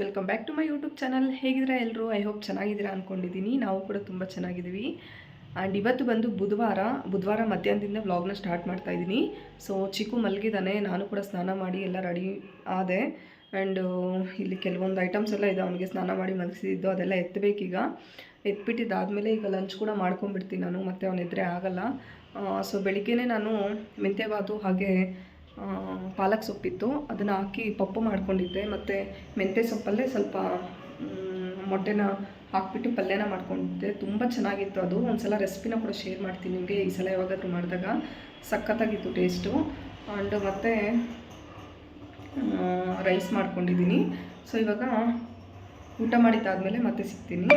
Welcome back to my YouTube channel ಹೇಗಿದ್ದೀರಾ ಎಲ್ಲರೂ I hope ಚೆನ್ನಾಗಿದ್ದೀರಾ ಅಂದ್ಕೊಂಡಿದ್ದೀನಿ ನಾವು ಕೂಡ ತುಂಬ ಚೆನ್ನಾಗಿದ್ದೀವಿ. ಆ್ಯಂಡ್ ಇವತ್ತು ಬಂದು ಬುಧವಾರ ಬುಧವಾರ ಮಧ್ಯಾಹ್ನದಿಂದ ವ್ಲಾಗ್ನ ಸ್ಟಾರ್ಟ್ ಮಾಡ್ತಾ ಇದ್ದೀನಿ. ಸೊ ಚಿಕ್ಕು ಮಲಗಿದ್ದಾನೆ. ನಾನು ಕೂಡ ಸ್ನಾನ ಮಾಡಿ ಎಲ್ಲ ರೆಡಿ ಆದೆ. ಆ್ಯಂಡ್ ಇಲ್ಲಿ ಕೆಲವೊಂದು ಐಟಮ್ಸ್ ಎಲ್ಲ ಇದೆ. ಅವನಿಗೆ ಸ್ನಾನ ಮಾಡಿ ಮಲಗಿಸಿದ್ದು ಅದೆಲ್ಲ ಎತ್ತಬೇಕೀಗ. ಎತ್ಬಿಟ್ಟಿದ್ದಾದಮೇಲೆ ಈಗ ಲಂಚ್ ಕೂಡ ಮಾಡ್ಕೊಂಡ್ಬಿಡ್ತೀನಿ ನಾನು. ಮತ್ತು ಅವನ ಎದುರೇ ಆಗಲ್ಲ. ಸೊ ಬೆಳಿಗ್ಗೆನೇ ನಾನು ಮೆಂತ್ಯಬಾತು ಹಾಗೆ ಪಾಲಕ್ ಸೊಪ್ಪಿತ್ತು. ಅದನ್ನು ಹಾಕಿ ಪಪ್ಪು ಮಾಡ್ಕೊಂಡಿದ್ದೆ. ಮತ್ತು ಮೆಂತ್ಯ ಸೊಪ್ಪಲ್ಲೇ ಸ್ವಲ್ಪ ಮೊಟ್ಟೆನ ಹಾಕ್ಬಿಟ್ಟು ಪಲ್ಯನ ಮಾಡ್ಕೊಂಡಿದ್ದೆ. ತುಂಬ ಚೆನ್ನಾಗಿತ್ತು ಅದು. ಒಂದ್ಸಲ ರೆಸಿಪಿನ ಕೂಡ ಶೇರ್ ಮಾಡ್ತೀನಿ ನಿಮಗೆ ಈ ಸಲ ಯಾವಾಗಾದರೂ ಮಾಡಿದಾಗ. ಸಖತ್ತಾಗಿತ್ತು ಟೇಸ್ಟು ಆ್ಯಂಡ್ ಮತ್ತು ರೈಸ್ ಮಾಡ್ಕೊಂಡಿದ್ದೀನಿ. ಸೊ ಇವಾಗ ಊಟ ಮಾಡಿದ್ದಾದಮೇಲೆ ಮತ್ತೆ ಸಿಗ್ತೀನಿ.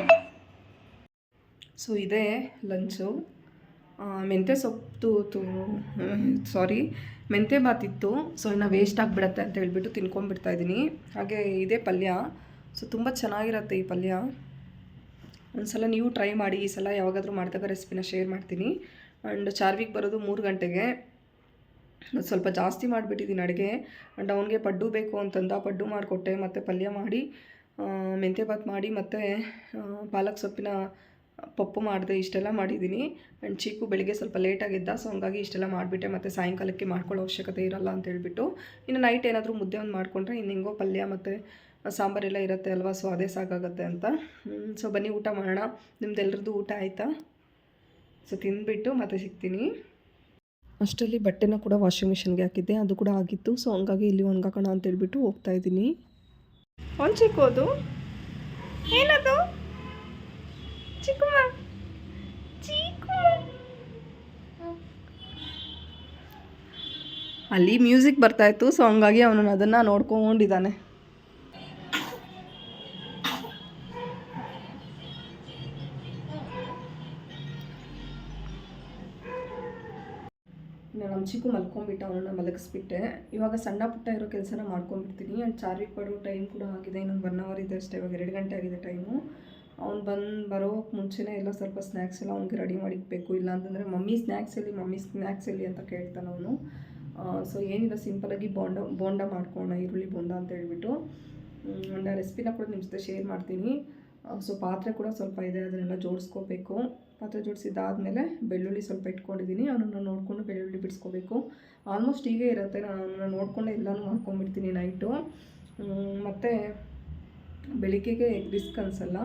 ಸೊ ಇದೇ ಲಂಚು ಮೆಂತ್ಯ ಸೊಪ್ಪು ಸಾರಿ ಮೆಂತ್ಯ ಬಾತಿತ್ತು ಸೊ ಇನ್ನು ವೇಸ್ಟ್ ಆಗಿಬಿಡತ್ತೆ ಅಂತ ಹೇಳ್ಬಿಟ್ಟು ತಿನ್ಕೊಂಡ್ಬಿಡ್ತಾ ಇದ್ದೀನಿ. ಹಾಗೆ ಇದೇ ಪಲ್ಯ. ಸೊ ತುಂಬ ಚೆನ್ನಾಗಿರುತ್ತೆ ಈ ಪಲ್ಯ. ಒಂದ್ಸಲ ನೀವು ಟ್ರೈ ಮಾಡಿ, ಈ ಸಲ ಯಾವಾಗಾದರೂ ಮಾಡಿದಾಗ ರೆಸಿಪಿನ ಶೇರ್ ಮಾಡ್ತೀನಿ. ಆ್ಯಂಡ್ ಚಾರ್ವಿಗೆ ಬರೋದು ಮೂರು ಗಂಟೆಗೆ. ಸ್ವಲ್ಪ ಜಾಸ್ತಿ ಮಾಡಿಬಿಟ್ಟಿದ್ದೀನಿ ಅಡುಗೆ. ಆ್ಯಂಡ್ ಅವನಿಗೆ ಪಡ್ಡು ಬೇಕು ಅಂತಂದ, ಪಡ್ಡು ಮಾಡಿಕೊಟ್ಟೆ, ಮತ್ತು ಪಲ್ಯ ಮಾಡಿ ಮೆಂತ್ಯ ಬಾತ್ ಮಾಡಿ, ಮತ್ತು ಪಾಲಕ್ ಸೊಪ್ಪಿನ ಪಪ್ಪು ಮಾಡಿದೆ ಇಷ್ಟೆಲ್ಲ ಮಾಡಿದ್ದೀನಿ. ಆ್ಯಂಡ್ ಚೀಕು ಬೆಳಿಗ್ಗೆ ಸ್ವಲ್ಪ ಲೇಟಾಗಿದ್ದ ಸೊ ಹಂಗಾಗಿ ಇಷ್ಟೆಲ್ಲ ಮಾಡಿಬಿಟ್ಟೆ, ಮತ್ತು ಸಾಯಂಕಾಲಕ್ಕೆ ಮಾಡ್ಕೊಳ್ಳೋ ಅವಶ್ಯಕತೆ ಇರಲ್ಲ ಅಂತ ಹೇಳ್ಬಿಟ್ಟು. ಇನ್ನು ನೈಟ್ ಏನಾದರೂ ಮುದ್ದೆ ಒಂದು ಮಾಡಿಕೊಂಡ್ರೆ ಇನ್ನು ಹೆಂಗೋ ಪಲ್ಯ ಮತ್ತು ಸಾಂಬಾರೆಲ್ಲ ಇರುತ್ತೆ ಅಲ್ವಾ ಸೊ ಅದೇ ಸಾಕಾಗುತ್ತೆ ಅಂತ. ಸೊ ಬನ್ನಿ ಊಟ ಮಾಡೋಣ. ನಿಮ್ದೆಲ್ಲರದ್ದು ಊಟ ಆಯಿತಾ? ಸೊ ತಿಂದುಬಿಟ್ಟು ಮತ್ತೆ ಸಿಗ್ತೀನಿ. ಅಷ್ಟರಲ್ಲಿ ಬಟ್ಟೆನ ಕೂಡ ವಾಷಿಂಗ್ ಮಿಷಿನ್ಗೆ ಹಾಕಿದ್ದೆ, ಅದು ಕೂಡ ಆಗಿತ್ತು ಸೊ ಹಂಗಾಗಿ ಇಲ್ಲಿ ಒಣಗಾಕೋಣ ಅಂತ ಹೇಳ್ಬಿಟ್ಟು ಹೋಗ್ತಾ ಇದ್ದೀನಿ. ಒಂದು ಚಿಕ್ಕೋದು ಏನದು? ಅಲ್ಲಿ ಮ್ಯೂಸಿಕ್ ಬರ್ತಾ ಇತ್ತು ಸೊ ಹಂಗಾಗಿ ಅವನು ಅದನ್ನು ನೋಡ್ಕೊಂಡಿದ್ದಾನೆ ನಮ್ಮ ಚಿಕ್ಕು ಮಲ್ಕೊಂಡ್ಬಿಟ್ಟು ಅವನನ್ನ ಮಲಗಿಸ್ಬಿಟ್ಟೆ. ಇವಾಗ ಸಣ್ಣ ಪುಟ್ಟ ಇರೋ ಕೆಲಸನ ಮಾಡ್ಕೊಂಡ್ಬಿಡ್ತೀನಿ. ಆ್ಯಂಡ್ ಚಾರ್ಜಿಗೆ ಪಡೋ ಟೈಮ್ ಕೂಡ ಆಗಿದೆ. ಇನ್ನೊಂದು ಒನ್ ಅವರ್ ಇದೆ ಅಷ್ಟೇ. ಇವಾಗ ಎರಡು ಗಂಟೆ ಆಗಿದೆ ಟೈಮು ಅವ್ನು ಬಂದು ಬರೋಕ್ಕೆ ಮುಂಚೆನೇ ಎಲ್ಲ ಸ್ವಲ್ಪ ಸ್ನ್ಯಾಕ್ಸ್ ಎಲ್ಲ ಅವ್ನಿಗೆ ರೆಡಿ ಮಾಡಿಕ್ಬೇಕು. ಇಲ್ಲ ಅಂತಂದರೆ ಮಮ್ಮಿ ಸ್ನ್ಯಾಕ್ಸ್ ಎಲ್ಲಿ ಮಮ್ಮಿ ಸ್ನ್ಯಾಕ್ಸ್ ಎಲ್ಲಿ ಅಂತ ಕೇಳ್ತಾನೆ ಅವನು. ಸೊ ಏನಿಲ್ಲ ಸಿಂಪಲಾಗಿ ಬೋಂಡ ಬೋಂಡ ಮಾಡ್ಕೊಳ್ಳೋಣ ಈರುಳ್ಳಿ ಬೋಂಡ ಅಂತ ಹೇಳ್ಬಿಟ್ಟು. ಒಂದು ರೆಸಿಪಿನ ಕೂಡ ನಿಮ್ಮ ಜೊತೆ ಶೇರ್ ಮಾಡ್ತೀನಿ. ಸೊ ಪಾತ್ರೆ ಕೂಡ ಸ್ವಲ್ಪ ಇದೆ, ಅದನ್ನೆಲ್ಲ ಜೋಡಿಸ್ಕೋಬೇಕು. ಪಾತ್ರೆ ಜೋಡಿಸಿದ್ದಾದಮೇಲೆ ಬೆಳ್ಳುಳ್ಳಿ ಸ್ವಲ್ಪ ಇಟ್ಕೊಂಡಿದ್ದೀನಿ. ಅವನನ್ನು ನೋಡಿಕೊಂಡು ಬೆಳ್ಳುಳ್ಳಿ ಬಿಡಿಸ್ಕೋಬೇಕು. ಆಲ್ಮೋಸ್ಟ್ ಹೀಗೆ ಇರುತ್ತೆ. ನಾನು ನೋಡಿಕೊಂಡೆ ಎಲ್ಲನೂ ಮಾಡ್ಕೊಂಬಿಡ್ತೀನಿ ನೈಟು. ಮತ್ತು ಬೆಳಿಗ್ಗೆಗೆ ರಿಸ್ಕ್ ಅನಿಸಲ್ಲ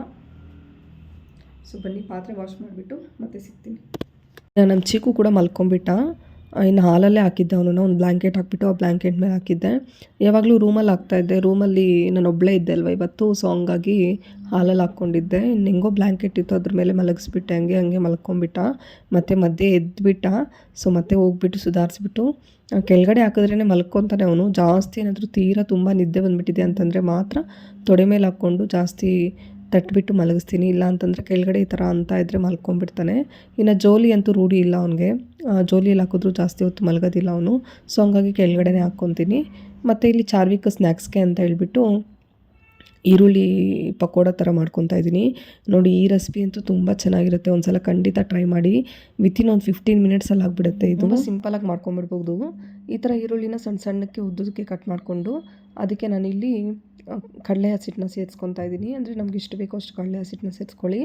ಸೊ ಬನ್ನಿ, ಪಾತ್ರೆ ವಾಶ್ ಮಾಡಿಬಿಟ್ಟು ಮತ್ತೆ ಸಿಗ್ತೀನಿ. ನಮ್ಮ ಚೀಕು ಕೂಡ ಮಲ್ಕೊಂಬಿಟ್ಟ. ಇನ್ನು ಹಾಲಲ್ಲೇ ಹಾಕಿದ್ದೆ ಅವನನ್ನು. ಒಂದು ಬ್ಲ್ಯಾಂಕೆಟ್ ಹಾಕ್ಬಿಟ್ಟು ಆ ಬ್ಲ್ಯಾಂಕೆಟ್ ಮೇಲೆ ಹಾಕಿದ್ದೆ. ಯಾವಾಗಲೂ ರೂಮಲ್ಲಿ ಹಾಕ್ತಾಯಿದ್ದೆ ರೂಮಲ್ಲಿ ನಾನು ಒಬ್ಬಳೇ ಇದ್ದೆ ಅಲ್ವ? ಇವತ್ತು ಸೊ ಹಂಗಾಗಿ ಹಾಲಲ್ಲಿ ಹಾಕ್ಕೊಂಡಿದ್ದೆ. ಇನ್ನು ಹೆಂಗೋ ಬ್ಲ್ಯಾಂಕೆಟ್ ಇತ್ತು, ಅದ್ರ ಮೇಲೆ ಮಲಗಿಸ್ಬಿಟ್ಟೆ. ಹಂಗೆ ಹಂಗೆ ಮಲ್ಕೊಂಡ್ಬಿಟ್ಟ ಮತ್ತು ಮಧ್ಯೆ ಎದ್ದುಬಿಟ್ಟ ಸೊ ಮತ್ತೆ ಹೋಗ್ಬಿಟ್ಟು ಸುಧಾರಿಸ್ಬಿಟ್ಟು. ಕೆಳಗಡೆ ಹಾಕಿದ್ರೇ ಮಲ್ಕೊತಾನೆ ಅವನು. ಜಾಸ್ತಿ ಏನಾದರೂ ತೀರಾ ತುಂಬ ನಿದ್ದೆ ಬಂದುಬಿಟ್ಟಿದೆ ಅಂತಂದರೆ ಮಾತ್ರ ತೊಡೆ ಮೇಲೆ ಹಾಕ್ಕೊಂಡು ಜಾಸ್ತಿ ತಟ್ಬಿಟ್ಟು ಮಲಗಿಸ್ತೀನಿ. ಇಲ್ಲ ಅಂತಂದರೆ ಕೆಳಗಡೆ ಈ ಥರ ಅಂತ ಇದ್ದರೆ ಮಲ್ಕೊಂಡ್ಬಿಡ್ತಾನೆ. ಇನ್ನು ಜೋಲಿ ಅಂತೂ ರೂಢಿ ಇಲ್ಲ ಅವನಿಗೆ. ಜೋಲಿಯಲ್ಲಿ ಹಾಕಿದ್ರು ಜಾಸ್ತಿ ಹೊತ್ತು ಮಲಗೋದಿಲ್ಲ ಅವನು. ಸೊ ಹಂಗಾಗಿ ಕೆಳಗಡೆನೇ ಹಾಕ್ಕೊತೀನಿ. ಮತ್ತು ಇಲ್ಲಿ ಚಾರ್ವಿಕ್ ಸ್ನ್ಯಾಕ್ಸ್ಗೆ ಅಂತ ಹೇಳ್ಬಿಟ್ಟು ಈರುಳ್ಳಿ ಪಕೋಡ ಥರ ಮಾಡ್ಕೊತಾ ಇದ್ದೀನಿ. ನೋಡಿ, ಈ ರೆಸಿಪಿ ಅಂತೂ ತುಂಬ ಚೆನ್ನಾಗಿರುತ್ತೆ. ಒಂದ್ಸಲ ಖಂಡಿತ ಟ್ರೈ ಮಾಡಿ. ವಿತಿನ್ ಒಂದು ಫಿಫ್ಟೀನ್ ಮಿನಿಟ್ಸಲ್ಲಿ ಆಗಿಬಿಡುತ್ತೆ ಇದು. ತುಂಬ ಸಿಂಪಲಾಗಿ ಮಾಡ್ಕೊಂಬಿಡ್ಬೋದು ಈ ಥರ ಈರುಳ್ಳಿನ ಸಣ್ಣ ಸಣ್ಣಕ್ಕೆ ಉದ್ದಕ್ಕೆ ಕಟ್ ಮಾಡಿಕೊಂಡು ಅದಕ್ಕೆ ನಾನಿಲ್ಲಿ ಕಡಲೆ ಹಸಿಟ್ಟನ್ನ ಸೇರಿಸ್ಕೊತಾ ಇದ್ದೀನಿ. ಅಂದರೆ ನಮ್ಗೆ ಎಷ್ಟು ಬೇಕೋ ಅಷ್ಟು ಕಡಲೆ ಹಸಿಟ್ಟನ್ನ ಸೇರಿಸ್ಕೊಳ್ಳಿ.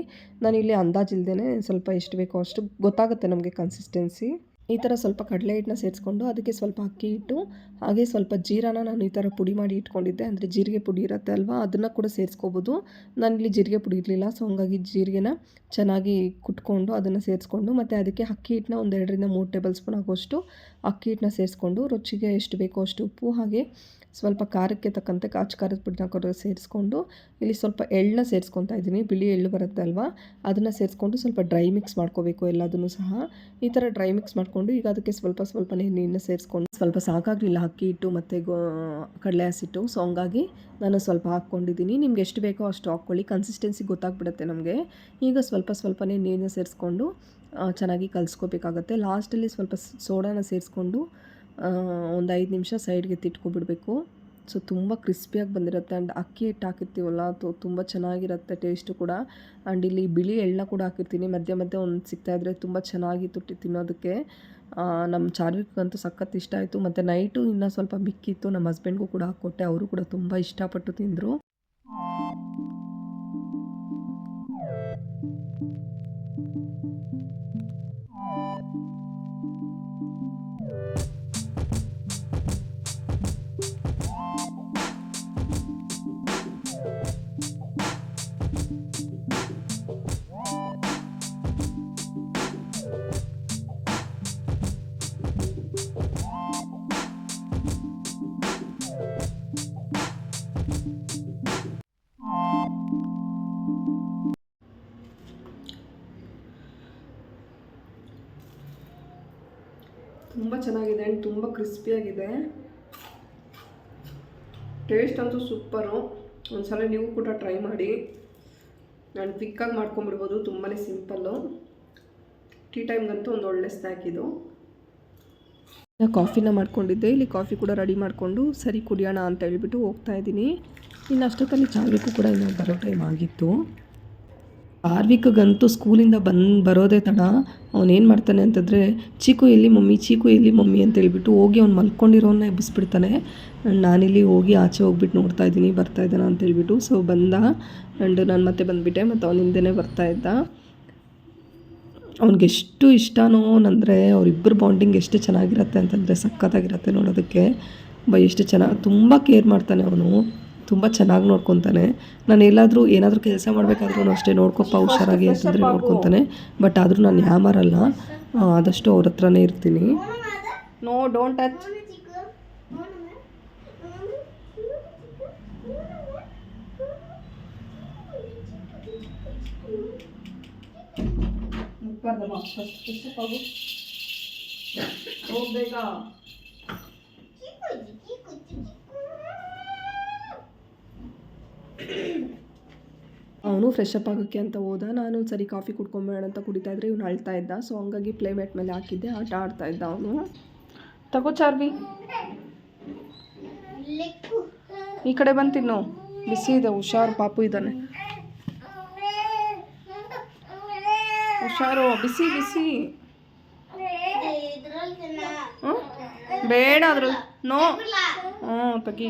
ನಾನಿಲ್ಲಿ ಅಂದಾಜಿಲ್ದೇ ಸ್ವಲ್ಪ ಎಷ್ಟು ಬೇಕೋ ಅಷ್ಟು ಗೊತ್ತಾಗುತ್ತೆ ನಮಗೆ ಕನ್ಸಿಸ್ಟೆನ್ಸಿ ಈ ಥರ ಸ್ವಲ್ಪ ಕಡಲೆ ಹಿಟ್ಟನ್ನ ಸೇರಿಸ್ಕೊಂಡು ಅದಕ್ಕೆ ಸ್ವಲ್ಪ ಅಕ್ಕಿ ಹಿಟ್ಟು, ಹಾಗೆ ಸ್ವಲ್ಪ ಜೀರಾನ ನಾನು ಈ ಥರ ಪುಡಿ ಮಾಡಿ ಇಟ್ಕೊಂಡಿದ್ದೆ. ಅಂದರೆ ಜೀರಿಗೆ ಪುಡಿ ಇರುತ್ತೆ ಅಲ್ವಾ? ಅದನ್ನು ಕೂಡ ಸೇರಿಸ್ಕೋಬೋದು. ನಾನಿಲ್ಲಿ ಜೀರಿಗೆ ಪುಡಿ ಇರಲಿಲ್ಲ. ಸೊ ಹಂಗಾಗಿ ಜೀರಿಗೆನ ಚೆನ್ನಾಗಿ ಕುಟ್ಕೊಂಡು ಅದನ್ನು ಸೇರಿಸ್ಕೊಂಡು ಮತ್ತು ಅದಕ್ಕೆ ಅಕ್ಕಿ ಹಿಟ್ಟನ್ನ ಒಂದು ಎರಡರಿಂದ ಮೂರು ಟೇಬಲ್ ಸ್ಪೂನ್ ಆಗೋಷ್ಟು ಅಕ್ಕಿ ಹಿಟ್ಟನ್ನ ಸೇರಿಸ್ಕೊಂಡು ರುಚಿಗೆ ಎಷ್ಟು ಬೇಕೋ ಅಷ್ಟು ಉಪ್ಪು, ಹಾಗೆ ಸ್ವಲ್ಪ ಖಾರಕ್ಕೆ ತಕ್ಕಂತೆ ಕಾಚು ಖಾರದ ಪುಡಿನ ಕೊಡೋ ಸೇರಿಸ್ಕೊಂಡು ಇಲ್ಲಿ ಸ್ವಲ್ಪ ಎಳ್ಳನ್ನ ಸೇರಿಸ್ಕೊತಾ ಇದ್ದೀನಿ. ಬಿಳಿ ಎಳ್ಳು ಬರುತ್ತೆ ಅಲ್ವಾ ಅದನ್ನು ಸೇರಿಸ್ಕೊಂಡು ಸ್ವಲ್ಪ ಡ್ರೈ ಮಿಕ್ಸ್ ಮಾಡ್ಕೋಬೇಕು ಎಲ್ಲದನ್ನು ಸಹ. ಈ ಥರ ಡ್ರೈ ಮಿಕ್ಸ್ ಮಾಡಿಕೊಂಡು ಈಗ ಅದಕ್ಕೆ ಸ್ವಲ್ಪ ಸ್ವಲ್ಪ ನೀರನ್ನ ಸೇರಿಸ್ಕೊಂಡು ಸ್ವಲ್ಪ ಸಾಕಾಗಲಿಲ್ಲ ಅಕ್ಕಿ ಹಿಟ್ಟು ಮತ್ತು ಗೋ, ಕಡಲೆ ಹಸಿಟ್ಟು. ಸೊ ಹಂಗಾಗಿ ನಾನು ಸ್ವಲ್ಪ ಹಾಕ್ಕೊಂಡಿದ್ದೀನಿ. ನಿಮ್ಗೆ ಎಷ್ಟು ಬೇಕೋ ಅಷ್ಟು ಹಾಕ್ಕೊಳ್ಳಿ. ಕನ್ಸಿಸ್ಟೆನ್ಸಿ ಗೊತ್ತಾಗ್ಬಿಡುತ್ತೆ ನಮಗೆ. ಈಗ ಸ್ವಲ್ಪ ಸ್ವಲ್ಪನೇ ನೀರನ್ನ ಸೇರಿಸ್ಕೊಂಡು ಚೆನ್ನಾಗಿ ಕಲಿಸ್ಕೋಬೇಕಾಗತ್ತೆ. ಲಾಸ್ಟಲ್ಲಿ ಸ್ವಲ್ಪ ಸೋಡಾನ ಸೇರಿಸ್ಕೊಂಡು ಒಂದು ಐದು ನಿಮಿಷ ಸೈಡ್ಗೆ ತಿಟ್ಕೊಬಿಡಬೇಕು. ಸೊ ತುಂಬ ಕ್ರಿಸ್ಪಿಯಾಗಿ ಬಂದಿರುತ್ತೆ ಆ್ಯಂಡ್ ಅಕ್ಕಿ ಹಿಟ್ಟು ಹಾಕಿರ್ತೀವಲ್ಲ, ಅದು ತುಂಬ ಚೆನ್ನಾಗಿರುತ್ತೆ ಟೇಸ್ಟು ಕೂಡ. ಆ್ಯಂಡ್ ಇಲ್ಲಿ ಬಿಳಿ ಎಳ್ಳ ಕೂಡ ಹಾಕಿರ್ತೀನಿ. ಮಧ್ಯೆ ಮಧ್ಯೆ ಒಂದು ಸಿಗ್ತಾಯಿದ್ರೆ ತುಂಬ ಚೆನ್ನಾಗಿ ತುಟ್ಟಿ ತಿನ್ನೋದಕ್ಕೆ. ನಮ್ಮ ಚಾರ್ವಿಕಂತೂ ಸಖತ್ ಇಷ್ಟ ಆಯಿತು. ಮತ್ತು ನೈಟು ಇನ್ನೂ ಸ್ವಲ್ಪ ಮಿಕ್ಕಿತ್ತು. ನಮ್ಮ ಹಸ್ಬೆಂಡ್ಗೂ ಕೂಡ ಹಾಕ್ಕೊಟ್ಟೆ. ಅವರು ಕೂಡ ತುಂಬ ಇಷ್ಟಪಟ್ಟು ತಿಂದರು. ಚೆನ್ನಾಗಿದೆ ಆ್ಯಂಡ್ ತುಂಬ ಕ್ರಿಸ್ಪಿಯಾಗಿದೆ ಟೇಸ್ಟ್ ಅಂತೂ ಸೂಪರು ಒಂದ್ಸಲ ನೀವು ಕೂಡ ಟ್ರೈ ಮಾಡಿ. ನಾನು ಕ್ವಿಕ್ಕಾಗಿ ಮಾಡ್ಕೊಂಬಿಡ್ಬೋದು ತುಂಬಾ ಸಿಂಪಲ್ಲು ಟೀ ಟೈಮ್ಗಂತೂ ಒಂದು ಒಳ್ಳೆ ಸ್ನ್ಯಾಕ್ ಇದು. ಕಾಫಿನ ಮಾಡ್ಕೊಂಡಿದ್ದೆ, ಇಲ್ಲಿ ಕಾಫಿ ಕೂಡ ರೆಡಿ ಮಾಡಿಕೊಂಡು ಸರಿ ಕುಡಿಯೋಣ ಅಂತ ಹೇಳ್ಬಿಟ್ಟು ಹೋಗ್ತಾ ಇದ್ದೀನಿ. ಇನ್ನು ಅಷ್ಟೊತ್ತಲ್ಲಿ ಚಾಲಕ್ಕೂ ಕೂಡ ಇನ್ನೂ ಬರೋ ಟೈಮ್ ಆಗಿತ್ತು. ಆರ್ವಿಕ್ಗಂತೂ ಸ್ಕೂಲಿಂದ ಬಂದು ಬರೋದೇ ತಡ. ಅವನೇನು ಮಾಡ್ತಾನೆ ಅಂತಂದರೆ, ಚೀಕು ಎಲ್ಲಿ ಮಮ್ಮಿ, ಚೀಕು ಎಲ್ಲಿ ಮಮ್ಮಿ? ಅಂತ ಹೇಳ್ಬಿಟ್ಟು ಹೋಗಿ ಅವ್ನು ಮಲ್ಕೊಂಡಿರೋನ್ನ ಎಬ್ಬಿಸ್ಬಿಡ್ತಾನೆ. ನಾನಿಲ್ಲಿ ಹೋಗಿ ಆಚೆ ಹೋಗ್ಬಿಟ್ಟು ನೋಡ್ತಾ ಇದ್ದೀನಿ, ಬರ್ತಾ ಇದ್ದಾನ ಅಂತ ಹೇಳ್ಬಿಟ್ಟು. ಸೊ ಬಂದ ಆ್ಯಂಡ್ ನಾನು ಮತ್ತೆ ಬಂದುಬಿಟ್ಟೆ, ಮತ್ತು ಅವನ ಹಿಂದೆನೇ ಬರ್ತಾ ಇದ್ದ. ಎಷ್ಟು ಇಷ್ಟನೋ ಅಂದರೆ ಅವರಿಬ್ಬರು ಬಾಂಡಿಂಗ್ ಎಷ್ಟು ಚೆನ್ನಾಗಿರುತ್ತೆ ಅಂತಂದರೆ ಸಖತ್ತಾಗಿರುತ್ತೆ ನೋಡೋದಕ್ಕೆ. ಬ, ಎಷ್ಟು ಚೆನ್ನಾಗಿ, ತುಂಬ ಕೇರ್ ಮಾಡ್ತಾನೆ ಅವನು. ತುಂಬ ಚೆನ್ನಾಗಿ ನೋಡ್ಕೊತಾನೆ. ನಾನು ಎಲ್ಲಾದರೂ ಏನಾದರೂ ಕೆಲಸ ಮಾಡಬೇಕಾದ್ರೂ ಅಷ್ಟೇ ನೋಡ್ಕೊಪ್ಪ ಹುಷಾರಾಗಿ ಅಂತಂದರೆ ನೋಡ್ಕೊತಾನೆ. ಬಟ್ ಆದರೂ ನಾನು ಯಾಮರಲ್ಲ ಆದಷ್ಟು ಅವ್ರ ಹತ್ರನೇ ಇರ್ತೀನಿ. ನೋ ಡೋಂಟ್ ಟಚ್ ಹೋಗ್ಬೇಕಾ? ಅವನು ಫ್ರೆಶ್ ಅಪ್ ಆಗೋಕ್ಕೆ ಅಂತ ಹೋದ. ನಾನು ಸರಿ ಕಾಫಿ ಕುಡ್ಕೊಂಬೇಡ ಅಂತ ಕುಡಿತಾ ಇದ್ರೆ ಇವನು ಅಳ್ತಾ ಇದ್ದ. ಸೊ ಹಂಗಾಗಿ ಪ್ಲೇಮೇಟ್ ಮೇಲೆ ಹಾಕಿದ್ದೆ. ಆಟ ಆಡ್ತಾ ಇದ್ದ ಅವನು. ತಗೋ ಚಾರ್ವಿ. ಈ ಕಡೆ ಬಂತಿನ್ನು ಬಿಸಿ ಇದೆ. ಹುಷಾರು ಪಾಪು ಇದ್ದಾನೆ. ಹುಷಾರು. ಬಿಸಿ ಬಿಸಿ. ಬೇಡ ಅದ್ರಲ್ಲಿ. ನೋ ಹ್ಞೂ ತಗಿ.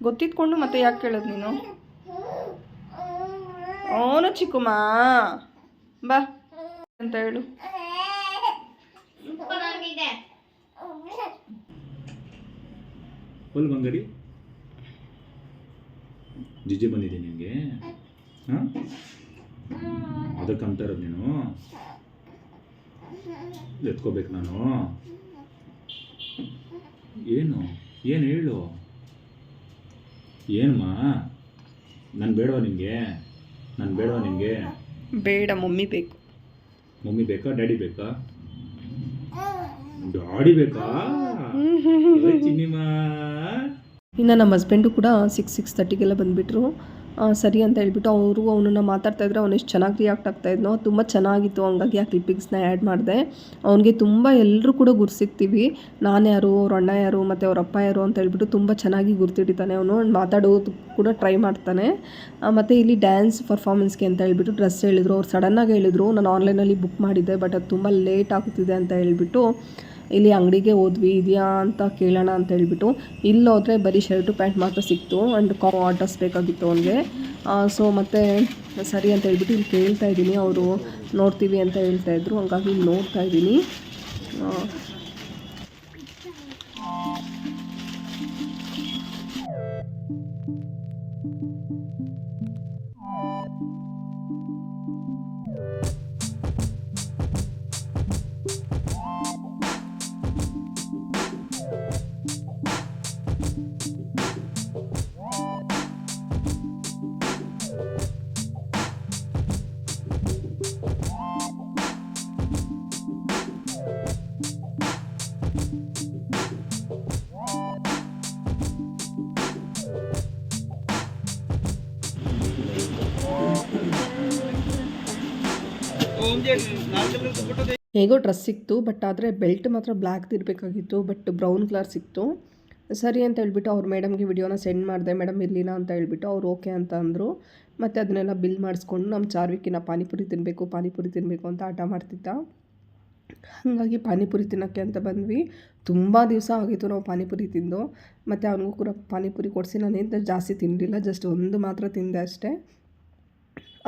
ಗೊತ್ತಿದ್ಕೊಂಡು ಮತ್ತೆ ಯಾಕೆ ಕೇಳೋದು ನೀನು? ಅವನು ಚಿಕ್ಕಮ್ಮ ಬಾ ಅಂತ ಹೇಳು. ಹೊಲ್ ಬಂಗಡಿ ಜಿಜ್ಜೆ ಬಂದಿದೆ ನಿಮಗೆ ಹಾಂ? ಅದಕ್ಕೆ ಅಂತ ಇರೋದು ನೀನು? ಎತ್ಕೋಬೇಕು ನಾನು. ಏನು? ಏನು ಹೇಳು? ಏನಮ್ಮ? ನಾನು ಬೇಡವಾ ನಿಮಗೆ ನಾನು ಬೇಡವಾ ನಿಮಗೆ ಬೇಡ ಮಮ್ಮಿ ಬೇಕು. ಮಮ್ಮಿ ಬೇಕಾ ಡ್ಯಾಡಿ ಬೇಕಾ? ಡ್ಯಾಡಿ ಬೇಕಾ? ಇನ್ನ ಚಿನ್ನಿಮ್ಮ ಇನ್ನು ನಮ್ಮ ಹಸ್ಬೆಂಡು ಕೂಡ ಸಿಕ್ಸ್ ಸಿಕ್ಸ್ ತರ್ಟಿಗೆಲ್ಲ ಬಂದುಬಿಟ್ರು. ಸರಿ ಅಂತ ಹೇಳ್ಬಿಟ್ಟು ಅವರು ಅವನನ್ನು ಮಾತಾಡ್ತಾ ಇದ್ರೆ ಅವ್ನು ಎಷ್ಟು ಚೆನ್ನಾಗಿ ರಿಯಾಕ್ಟ್ ಆಗ್ತಾ ಇದ್ನೋ ತುಂಬ ಚೆನ್ನಾಗಿತ್ತು. ಹಂಗಾಗಿ ಆ ಕ್ಲಿಪ್ಪಿಂಗ್ಸ್ನ ಆ್ಯಡ್ ಮಾಡಿದೆ. ಅವನಿಗೆ ತುಂಬ ಎಲ್ಲರೂ ಕೂಡ ಗುರ್ಸಿಕ್ತೀವಿ. ನಾನು ಯಾರು, ಅವ್ರ ಅಣ್ಣ ಯಾರು, ಮತ್ತು ಅವ್ರ ಅಪ್ಪ ಯಾರು ಅಂತ ಹೇಳ್ಬಿಟ್ಟು ತುಂಬ ಚೆನ್ನಾಗಿ ಗುರ್ತಿಡಿತಾನೆ ಅವನು. ಮಾತಾಡೋದು ಕೂಡ ಟ್ರೈ ಮಾಡ್ತಾನೆ. ಮತ್ತು ಇಲ್ಲಿ ಡ್ಯಾನ್ಸ್ ಪರ್ಫಾರ್ಮೆನ್ಸ್ಗೆ ಅಂತ ಹೇಳ್ಬಿಟ್ಟು ಡ್ರೆಸ್ ಹೇಳಿದ್ರು. ಅವ್ರು ಸಡನ್ನಾಗಿ ಹೇಳಿದರು, ನಾನು ಆನ್ಲೈನಲ್ಲಿ ಬುಕ್ ಮಾಡಿದ್ದೆ ಬಟ್ ಅದು ತುಂಬ ಲೇಟ್ ಆಗ್ತಿದೆ ಅಂತ ಹೇಳ್ಬಿಟ್ಟು ಇಲ್ಲಿ ಅಂಗಡಿಗೆ ಹೋದ್ವಿ, ಇದೆಯಾ ಅಂತ ಕೇಳೋಣ ಅಂತ ಹೇಳ್ಬಿಟ್ಟು. ಇಲ್ಲಿ ಹೋದರೆ ಬರೀ ಶರ್ಟು, ಪ್ಯಾಂಟ್ ಮಾತ್ರ ಸಿಕ್ತು. ಆ್ಯಂಡ್ ಕಾ ಡ್ರೆಸ್ ಬೇಕಾಗಿತ್ತು ಅವನಿಗೆ. ಸೊ ಮತ್ತೆ ಸರಿ ಅಂತ ಹೇಳ್ಬಿಟ್ಟು ಇಲ್ಲಿ ಕೇಳ್ತಾ ಇದ್ದೀನಿ. ಅವರು ನೋಡ್ತೀವಿ ಅಂತ ಹೇಳ್ತಾ ಇದ್ರು. ಹಂಗಾಗಿ ಇಲ್ಲಿ ನೋಡ್ತಾ ಇದ್ದೀನಿ. ಹೇಗೋ ಡ್ರೆಸ್ ಸಿಕ್ತು ಬಟ್ ಆದರೆ ಬೆಲ್ಟ್ ಮಾತ್ರ ಬ್ಲ್ಯಾಕ್ ಇರಬೇಕಾಗಿತ್ತು ಬಟ್ ಬ್ರೌನ್ ಕಲರ್ ಸಿಕ್ತು. ಸರಿ ಅಂತ ಹೇಳ್ಬಿಟ್ಟು ಅವ್ರ ಮೇಡಮ್ಗೆ ವಿಡಿಯೋನ ಸೆಂಡ್ ಮಾಡಿದೆ ಮೇಡಮ್ ಇರಲಿಲ್ಲ ಅಂತ ಹೇಳ್ಬಿಟ್ಟು ಅವ್ರು ಓಕೆ ಅಂತ ಅಂದರು. ಮತ್ತು ಅದನ್ನೆಲ್ಲ ಬಿಲ್ ಮಾಡಿಸ್ಕೊಂಡು ನಮ್ಮ ಚಾರ್ವಿಕಿನ ಪಾನಿಪುರಿ ತಿನ್ನಬೇಕು ಪಾನಿಪುರಿ ತಿನ್ನಬೇಕು ಅಂತ ಆಟ ಮಾಡ್ತಿದ್ದ. ಹಾಗಾಗಿ ಪಾನಿಪುರಿ ತಿನ್ನೋಕ್ಕೆ ಅಂತ ಬಂದ್ವಿ. ತುಂಬ ದಿವಸ ಆಗಿತ್ತು ನಾವು ಪಾನಿಪುರಿ ತಿಂದು. ಮತ್ತು ಅವನಿಗೂ ಕೂಡ ಪಾನಿಪುರಿ ಕೊಡಿಸಿ ನಾನೇನು ಜಾಸ್ತಿ ತಿನ್ನಲಿಲ್ಲ ಜಸ್ಟ್ ಒಂದು ಮಾತ್ರ ತಿಂದೆ ಅಷ್ಟೇ.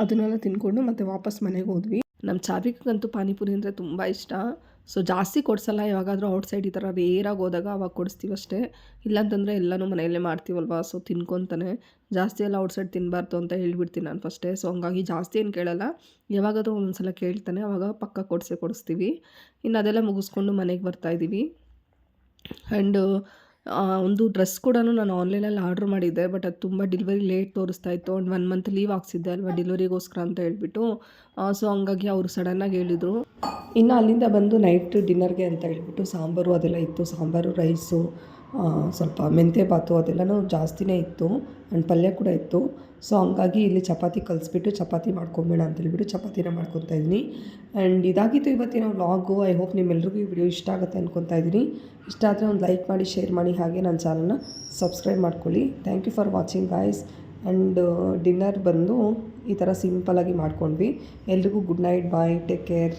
ಅದನ್ನೆಲ್ಲ ತಿನ್ಕೊಂಡು ಮತ್ತೆ ವಾಪಸ್ ಮನೆಗೆ ಹೋದ್ವಿ. ನಮ್ಮ ಚಾರ್ವಿಕಂತೂ ಪಾನಿಪುರಿ ಅಂದರೆ ತುಂಬ ಇಷ್ಟ. ಸೊ ಜಾಸ್ತಿ ಕೊಡಿಸಲ್ಲ, ಯಾವಾಗಾದರೂ ಔಟ್ಸೈಡ್ ಈ ಥರ ರೇರಾಗಿ ಹೋದಾಗ ಅವಾಗ ಕೊಡಿಸ್ತೀವಿ ಅಷ್ಟೇ. ಇಲ್ಲಾಂತಂದರೆ ಎಲ್ಲನೂ ಮನೆಯಲ್ಲೇ ಮಾಡ್ತೀವಲ್ವ? ಸೊ ತಿನ್ಕೊತಾನೆ. ಜಾಸ್ತಿ ಎಲ್ಲ ಔಟ್ಸೈಡ್ ತಿನ್ನಬಾರ್ದು ಅಂತ ಹೇಳ್ಬಿಡ್ತೀನಿ ನಾನು ಫಸ್ಟೇ ಸೊ ಹಂಗಾಗಿ ಜಾಸ್ತಿ ಏನು ಕೇಳಲ್ಲ. ಯಾವಾಗಾದರೂ ಒಂದೊಂದ್ಸಲ ಕೇಳ್ತಾನೆ. ಅವಾಗ ಪಕ್ಕ ಕೊಡಿಸೇ ಕೊಡಿಸ್ತೀವಿ. ಇನ್ನು ಅದೆಲ್ಲ ಮುಗಿಸ್ಕೊಂಡು ಮನೆಗೆ ಬರ್ತಾಯಿದ್ದೀವಿ ಆ್ಯಂಡ್ ಒಂದು ಡ್ರೆಸ್ ಕೂಡ ನಾನು ಆನ್ಲೈನಲ್ಲಿ ಆರ್ಡ್ರ್ ಮಾಡಿದ್ದೆ, ಬಟ್ ಅದು ತುಂಬ ಡೆಲಿವರಿ ಲೇಟ್ ತೋರಿಸ್ತಾ ಇತ್ತು. ಒಂದು ಒನ್ ಮಂತ್ ಲೀವ್ ಹಾಕ್ಸಿದ್ದೆ ಅಲ್ವಾ ಡೆಲಿವರಿಗೋಸ್ಕರ ಅಂತ ಹೇಳ್ಬಿಟ್ಟು. ಸೊ ಹಂಗಾಗಿ ಅವರು ಸಡನ್ನಾಗಿ ಹೇಳಿದರು. ಇನ್ನು ಅಲ್ಲಿಂದ ಬಂದು ನೈಟ್ ಡಿನ್ನರ್ಗೆ ಅಂತ ಹೇಳ್ಬಿಟ್ಟು ಸಾಂಬಾರು ಅದೆಲ್ಲ ಇತ್ತು. ಸಾಂಬಾರು, ರೈಸು ಸ್ವಲ್ಪ ಮೆಂತ್ಯ ಬಾತು ಅದೆಲ್ಲನೂ ಜಾಸ್ತಿನೇ ಇತ್ತು ಆ್ಯಂಡ್ ಪಲ್ಯ ಕೂಡ ಇತ್ತು. ಸೊ ಹಂಗಾಗಿ ಇಲ್ಲಿ ಚಪಾತಿ ಕಲಿಸ್ಬಿಟ್ಟು ಚಪಾತಿ ಮಾಡ್ಕೊಂಬೇಡ ಅಂತ ಹೇಳ್ಬಿಟ್ಟು ಚಪಾತಿನ ಮಾಡ್ಕೊತಾ ಇದ್ದೀನಿ. ಆ್ಯಂಡ್ ಇದಾಗಿತ್ತು ಇವತ್ತಿನ ವ್ಲಾಗು ಐ ಹೋಪ್ ನಿಮ್ಮೆಲ್ರಿಗೂ ಈ ವಿಡಿಯೋ ಇಷ್ಟ ಆಗುತ್ತೆ ಅಂದ್ಕೊತಾ ಇದ್ದೀನಿ. ಇಷ್ಟ ಆದರೆ ಒಂದು ಲೈಕ್ ಮಾಡಿ ಶೇರ್ ಮಾಡಿ, ಹಾಗೆ ನನ್ನ ಚಾನಲ್ನ ಸಬ್ಸ್ಕ್ರೈಬ್ ಮಾಡ್ಕೊಳ್ಳಿ. Thank you for watching guys and dinner ಬಂದು ಈ ಥರ ಸಿಂಪಲಾಗಿ ಮಾಡ್ಕೊಂಡ್ವಿ. ಎಲ್ರಿಗೂ good night bye take care